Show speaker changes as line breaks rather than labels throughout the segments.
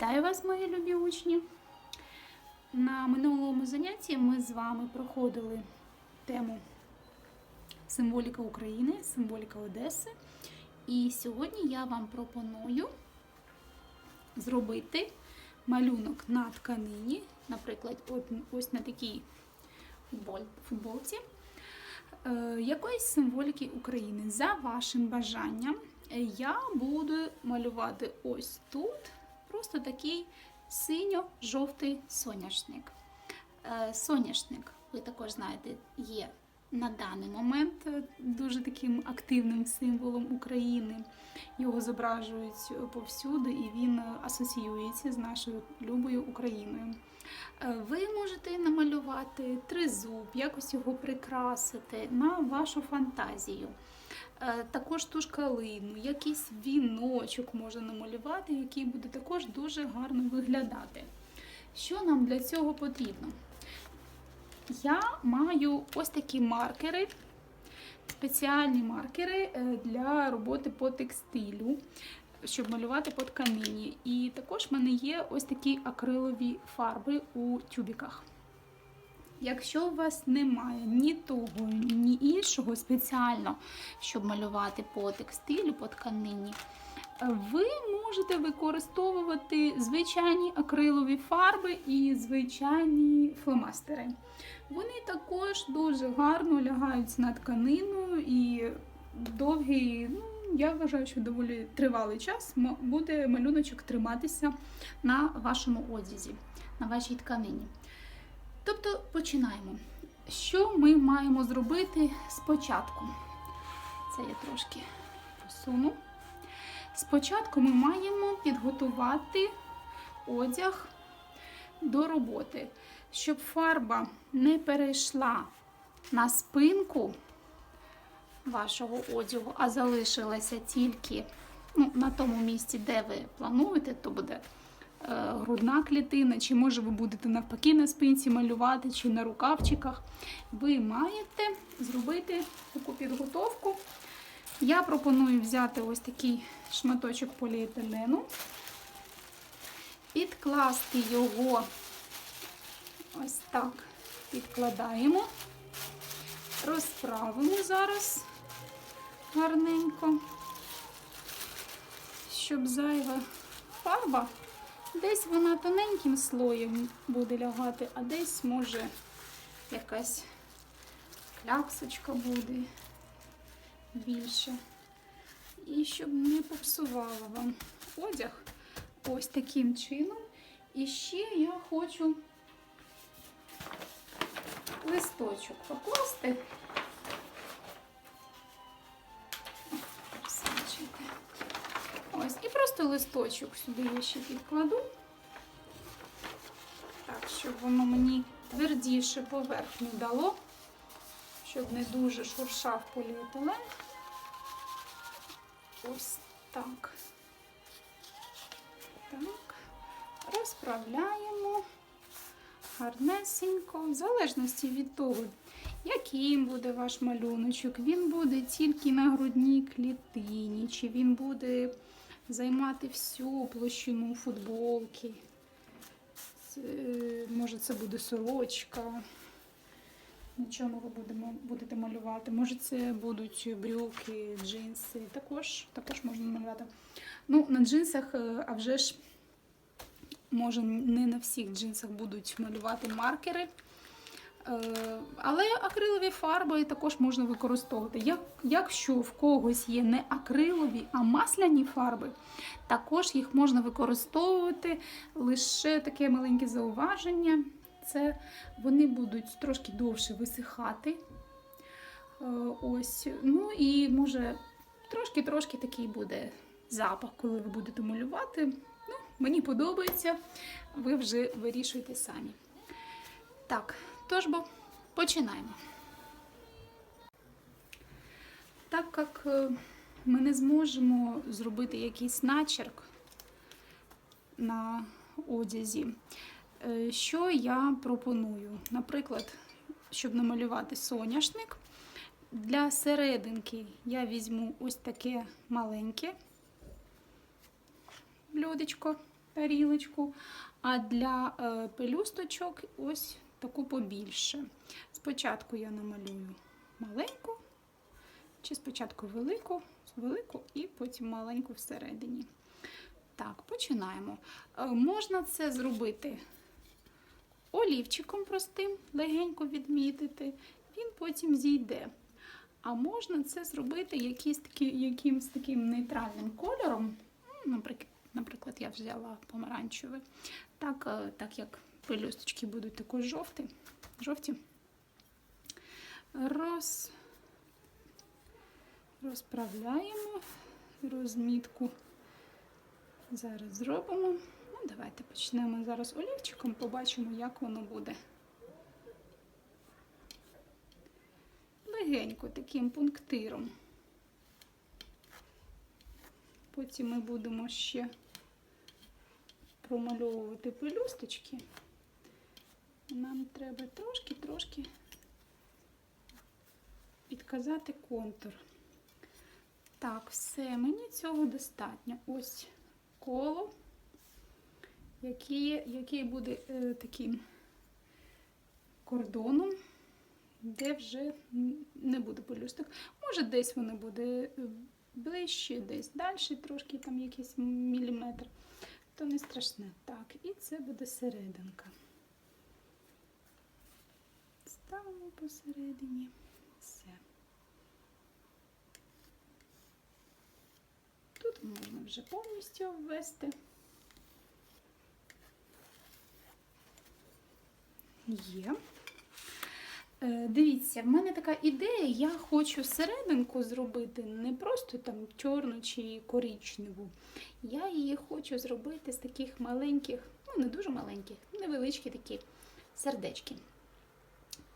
Вітаю вас, мої любі учні! На минулому занятті ми з вами проходили тему символіка України, символіка Одеси. І сьогодні я вам пропоную зробити малюнок на тканині, наприклад, ось на такій футболці, е, якоїсь символіки України. За вашим бажанням е, я буду малювати ось тут просто такий синьо-жовтий соняшник. Е, Соняшник, ви також знаєте, є на даний момент е, дуже таким активним символом України. Його зображують повсюди, і він е, асоціюється з нашою любою Україною. Ви можете намалювати тризуб, якось його прикрасити на вашу фантазію. Е, Також ту ж калину, якийсь віночок можна намалювати, який буде також дуже гарно виглядати. Що нам для цього потрібно? Я маю ось такі маркери, спеціальні маркери е, для роботи по текстилю, щоб малювати по тканині. І також в мене є ось такі акрилові фарби у тюбіках. Якщо у вас немає ні того, ні іншого спеціально, щоб малювати по текстилю, по тканині, ви можете використовувати звичайні акрилові фарби і звичайні фломастери. Вони також дуже гарно лягають на тканину і довгий, ну, я вважаю, що доволі тривалий час буде малюночок триматися на вашому одязі, на вашій тканині. Тобто починаємо. Що ми маємо зробити спочатку? Це я трошки посуну. Спочатку ми маємо підготувати одяг до роботи, щоб фарба не перейшла на спинку вашого одягу, а залишилася тільки ну, на тому місці, де ви плануєте, то буде грудна клітина, чи може ви будете навпаки на спинці малювати, чи на рукавчиках. Ви маєте зробити таку підготовку. Я пропоную взяти ось такий шматочок поліетилену, підкласти його ось так, підкладаємо, розправимо зараз гарненько, щоб зайва фарба, десь вона тоненьким слоєм буде лягати, а десь може якась кляксочка буде більше. І щоб не попсувала вам одяг ось таким чином. І ще я хочу листочок покласти. Просто листочок сюди я ще підкладу. Так, щоб воно мені твердіше поверхню дало, щоб не дуже шуршав поліетилен. Ось так. Так. Розправляємо гарнесенько, в залежності від того, яким буде ваш малюночок. Він буде тільки на грудній клітині, чи він буде займати всю площину футболки. Може, це буде сорочка. На чому ви будемо, будете малювати? Може, це будуть брюки, джинси. Також, також можна малювати. Ну, на джинсах, е, а вже ж, може, не на всіх джинсах будуть малювати маркери. Е, Але акрилові фарби також можна використовувати. Як, якщо в когось є не акрилові, а масляні фарби, також їх можна використовувати лише таке маленьке зауваження. Це вони будуть трошки довше висихати. Е, Ось, ну і може трошки-трошки такий буде запах, коли ви будете малювати. Ну, мені подобається, ви вже вирішуйте самі. Так, тож бо починаємо. Так як е, ми не зможемо зробити якийсь начерк на одязі, е, що я пропоную? Наприклад, щоб намалювати соняшник, для серединки я візьму ось таке маленьке блюдечко. тарілочку, а для е, пелюсточок ось таку побільше. Спочатку я намалюю маленьку, чи спочатку велику, велику і потім маленьку всередині. Так, починаємо. Е, Можна це зробити олівчиком простим, легенько відмітити, він потім зійде. А можна це зробити якийсь такі, якимсь таким нейтральним кольором. Ну, Наприклад, наприклад, я взяла помаранчевий. Так, е, так як пелюсточки будуть також жовті, жовті. Роз... Розправляємо розмітку. Зараз зробимо. Ну, давайте почнемо зараз олівчиком, побачимо, як воно буде. Легенько таким пунктиром. Потім ми будемо ще промальовувати пелюсточки. Нам треба трошки-трошки підказати контур. Так, все, мені цього достатньо. Ось коло, яке, яке буде е, таким кордоном, де вже не буде пелюсток. Може, десь воно буде е, ближче, десь далі, трошки там якийсь міліметр. То не страшне. Так, і це буде серединка. Ставимо посередині. Все. Тут можна вже повністю обвести. Є. Е, Дивіться, в мене така ідея, я хочу серединку зробити не просто там чорну чи коричневу. Я її хочу зробити з таких маленьких, ну не дуже маленьких, невеличкі такі сердечки.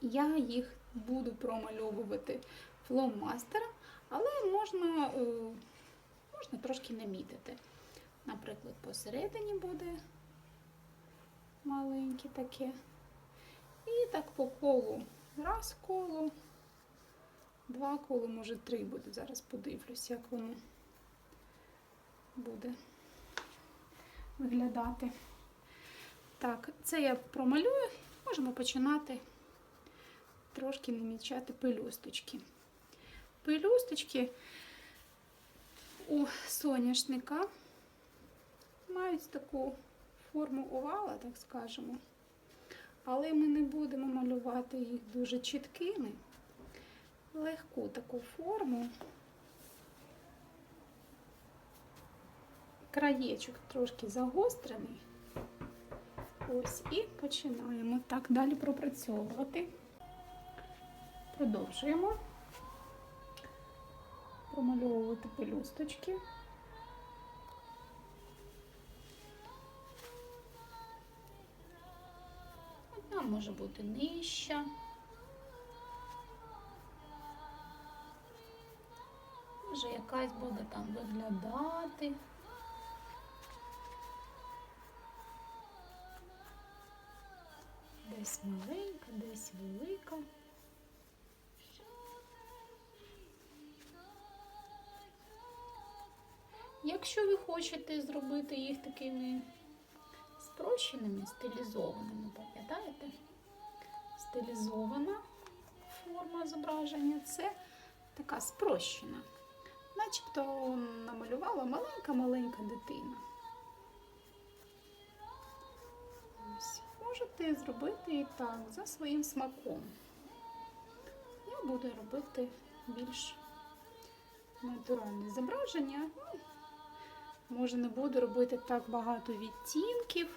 Я їх буду промальовувати фломастером, але можна, е, можна трошки намітити. Наприклад, посередині буде маленьке таке. І так по колу. Раз коло, два коло, може три буде. Зараз подивлюсь, як воно буде виглядати. Так, це я промалюю, можемо починати трошки намічати пелюсточки. Пелюсточки у соняшника мають таку форму овала, так скажемо. Але ми не будемо малювати їх дуже чіткими. Легку таку форму. Краєчок трошки загострений. Ось і починаємо так далі пропрацьовувати. Продовжуємо промальовувати пелюсточки. Одна може бути нижча. Може якась буде там виглядати. Десь маленька, десь велика. Якщо ви хочете зробити їх такими спрощеними, стилізованими, пам'ятаєте? Стилізована форма зображення це така спрощена. Начебто намалювала маленька-маленька дитина. Можете зробити і так, за своїм смаком. Я буду робити більш натуральне зображення. Може, не буду робити так багато відтінків,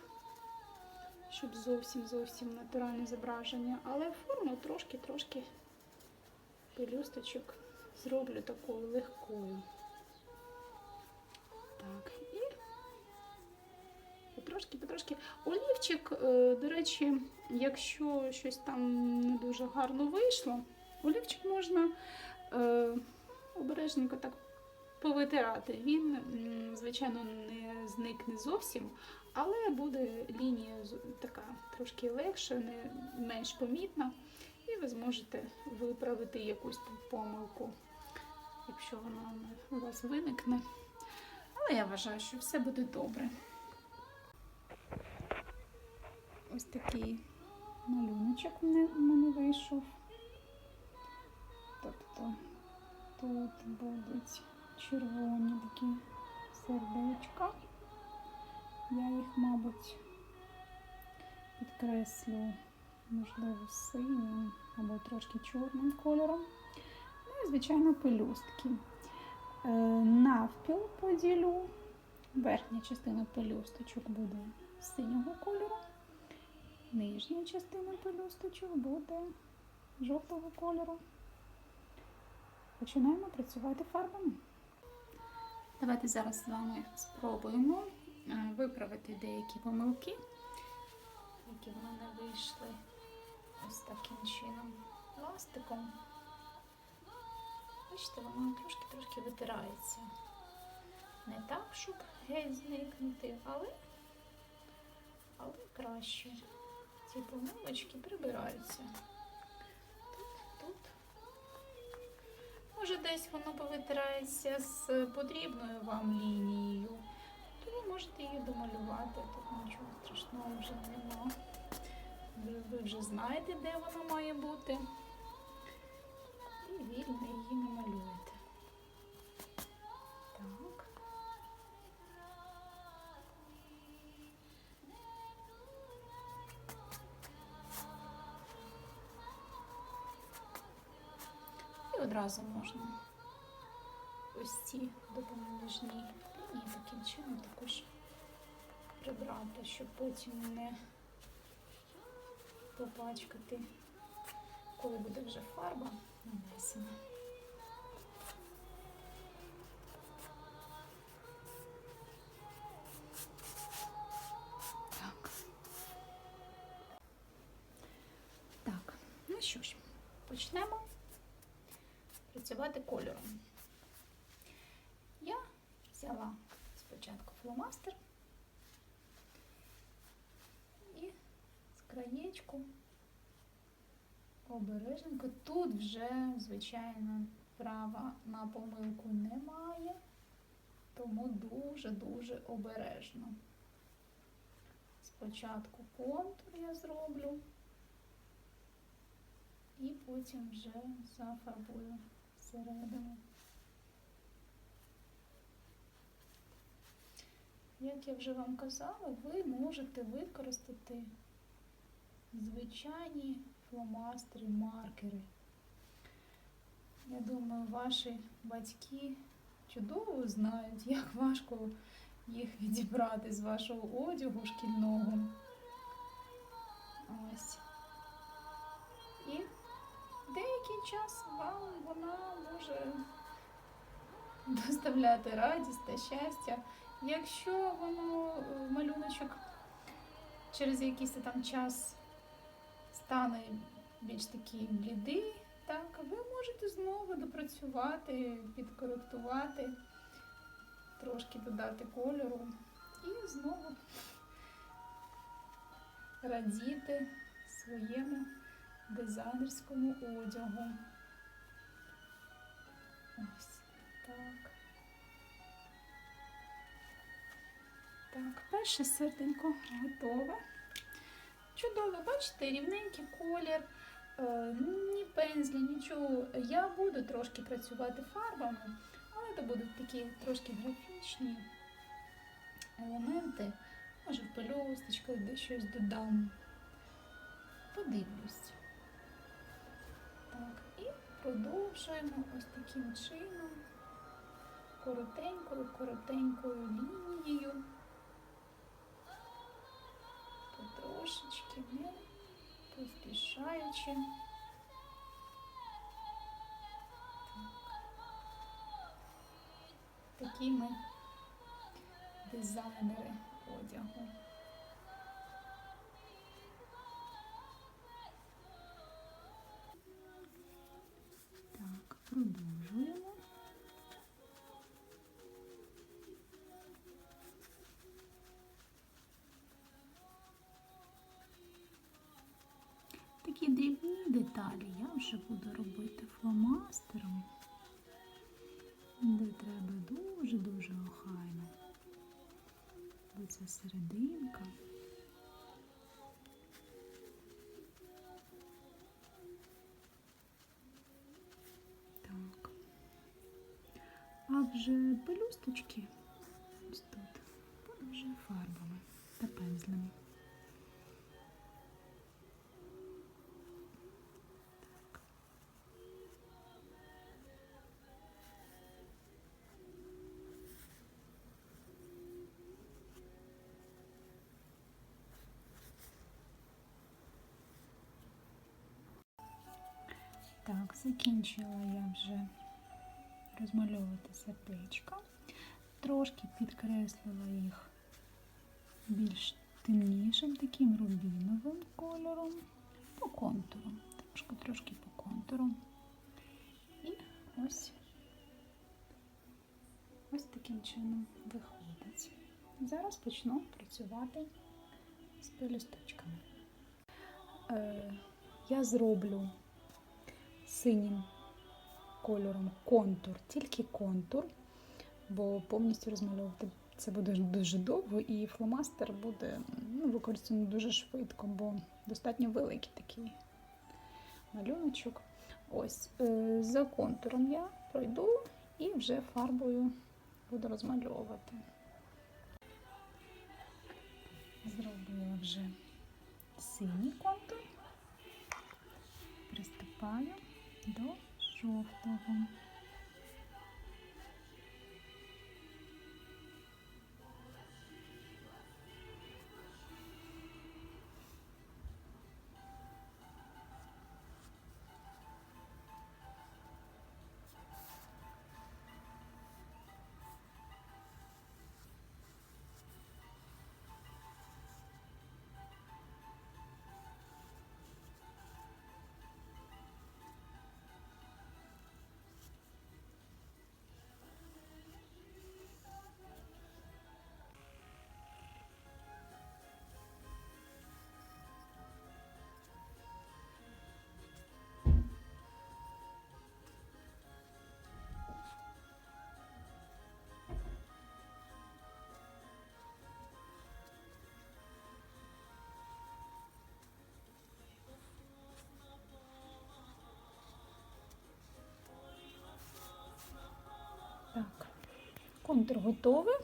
щоб зовсім зовсім натуральне зображення, але форму трошки-трошки пелюсточок зроблю такою легкою. Так, і потрошки, потрошки. Олівчик, е, до речі, якщо щось там не дуже гарно вийшло, олівчик можна е, обережненько так повитирати. Він, звичайно, не зникне зовсім, але буде лінія така трошки легша, не менш помітна, і ви зможете виправити якусь там помилку, якщо вона у вас виникне. Але я вважаю, що все буде добре. ось такий малюночок в мене, вийшов. Тобто тут будуть червоні такі сердечка. Я їх, мабуть, підкреслю, можливо, синім або трошки чорним кольором. Ну і, звичайно, пелюстки. Е, Навпіл поділю. Верхня частина пелюсточок буде синього кольору. Нижня частина пелюсточок буде жовтого кольору. Починаємо працювати фарбами. Давайте зараз з вами спробуємо е, виправити деякі помилки, які в мене вийшли ось таким чином пластиком. Бачите, воно трошки-трошки витирається. Не так, щоб геть зникнути, але, але краще. Ці помилочки прибираються. Може, десь воно повитирається з потрібною вам лінією, то ви можете її домалювати. Тут нічого страшного вже нема. Ви, вже знаєте, де воно має бути. І вільно її намалюєте. Одразу можна ось ці допоміжні лінії таким чином також прибрати, щоб потім не попачкати, коли буде вже фарба нанесена. З обережненько. Тут вже, звичайно, права на помилку немає, тому дуже-дуже обережно. Спочатку контур я зроблю і потім вже зафарбую всередину. Як я вже вам казала, ви можете використати звичайні фломастери, маркери. Я думаю, ваші батьки чудово знають, як важко їх відібрати з вашого одягу шкільного. Ось. І деякий час вам вона може доставляти радість та щастя. Якщо воно е, малюночок через якийсь там час стане більш такий блідий, так, ви можете знову допрацювати, підкоректувати, трошки додати кольору і знову радіти своєму дизайнерському одягу. Ось так. Так, перше серденько готове. Чудово, бачите, рівненький колір, е, ні пензля, нічого. Я буду трошки працювати фарбами, але це будуть такі трошки графічні елементи. Може, в пелюсточках де щось додам. Подивлюсь. Так, і продовжуємо ось таким чином, коротенькою, коротенькою лінією. Потрошечки, не поспішаючи. Так. Такі ми дизайнери одягу. Далі я вже буду робити фломастером, де треба дуже-дуже охайно. Бо це серединка. Так. А вже пелюсточки ось тут, вже фарбами та пензлями. Закінчила я вже розмальовувати сердечко. Трошки підкреслила їх більш темнішим, таким рубіновим кольором по контуру. Трошки трошки по контуру. І ось ось таким чином виходить. Зараз почну працювати з пелюсточками. Е, я зроблю синім кольором контур, тільки контур, бо повністю розмальовувати це буде дуже довго, і фломастер буде ну, використаний дуже швидко, бо достатньо великий такий малюночок. Ось е, за контуром я пройду і вже фарбою буду розмальовувати. Зробила вже синій контур, приступаю до жовтого. Так, контур готовий.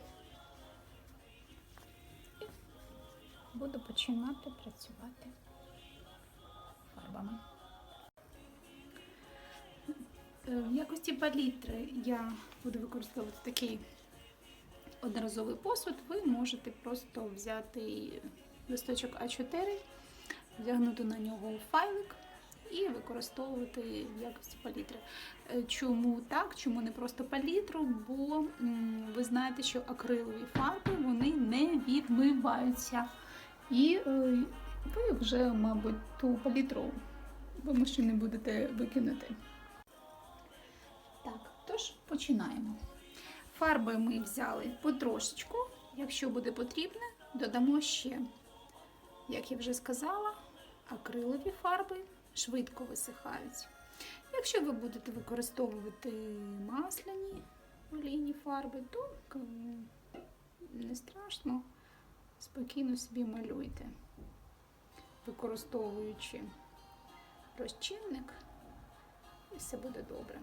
І буду починати працювати фарбами. Е, В якості палітри я буду використовувати такий одноразовий посуд. Ви можете просто взяти листочок А4, вдягнути на нього файлик і використовувати в якості палітри. Е, Чому так? Чому не просто палітру? Бо ви знаєте, що акрилові фарби вони не відмиваються. І е, ви вже, мабуть, ту палітру вимушені будете викинути. Так, тож починаємо. Фарби ми взяли потрошечку. Якщо буде потрібне, додамо ще. Як я вже сказала, акрилові фарби швидко висихають. Якщо ви будете використовувати масляні олійні фарби, то не страшно, спокійно собі малюйте, використовуючи розчинник, і все буде добре.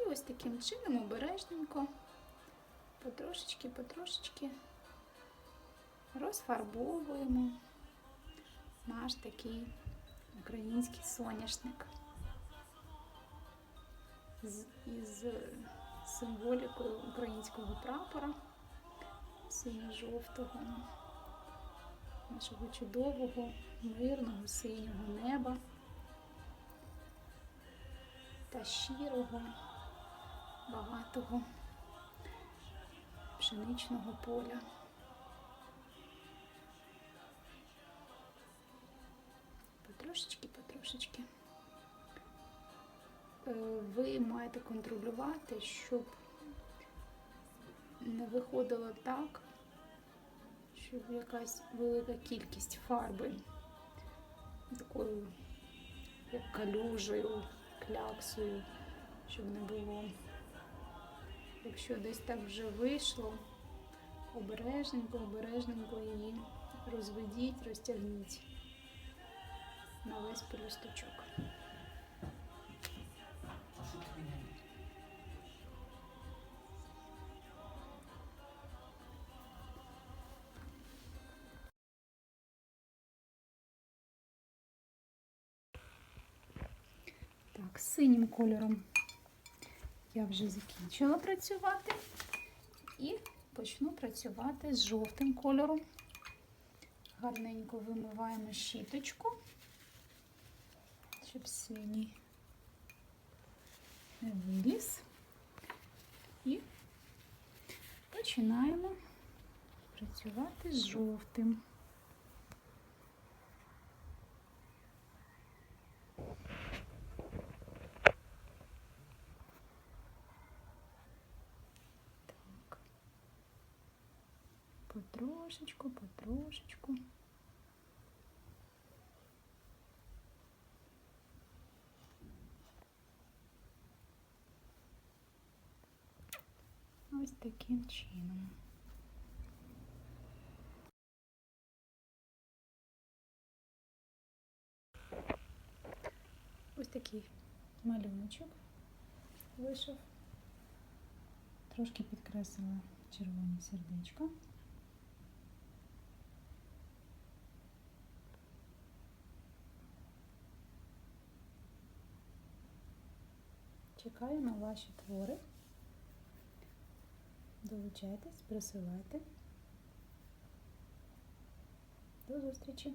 І ось таким чином обережненько, потрошечки, потрошечки розфарбовуємо наш такий український соняшник. З, із символікою українського прапора. Синьо-жовтого, нашого чудового, мирного синього неба. Та щирого, багатого пшеничного поля. Потрошечки, потрошечки. Е, Ви маєте контролювати, щоб не виходило так, щоб якась велика кількість фарби такою, як калюжею, кляксою, щоб не було. Якщо десь так вже вийшло, обережненько, обережненько її розведіть, розтягніть на весь пелюсточок. Так, синім кольором я вже закінчила працювати і почну працювати з жовтим кольором. Гарненько вимиваємо щіточку щоб синій не виліз. І починаємо працювати з жовтим. Потрошечку, потрошечку. Ось таким чином. Ось такий малюночок вийшов. Трошки підкреслила червоні сердечка. Чекаю на ваші твори. Долучайтесь, присилайте. До зустрічі!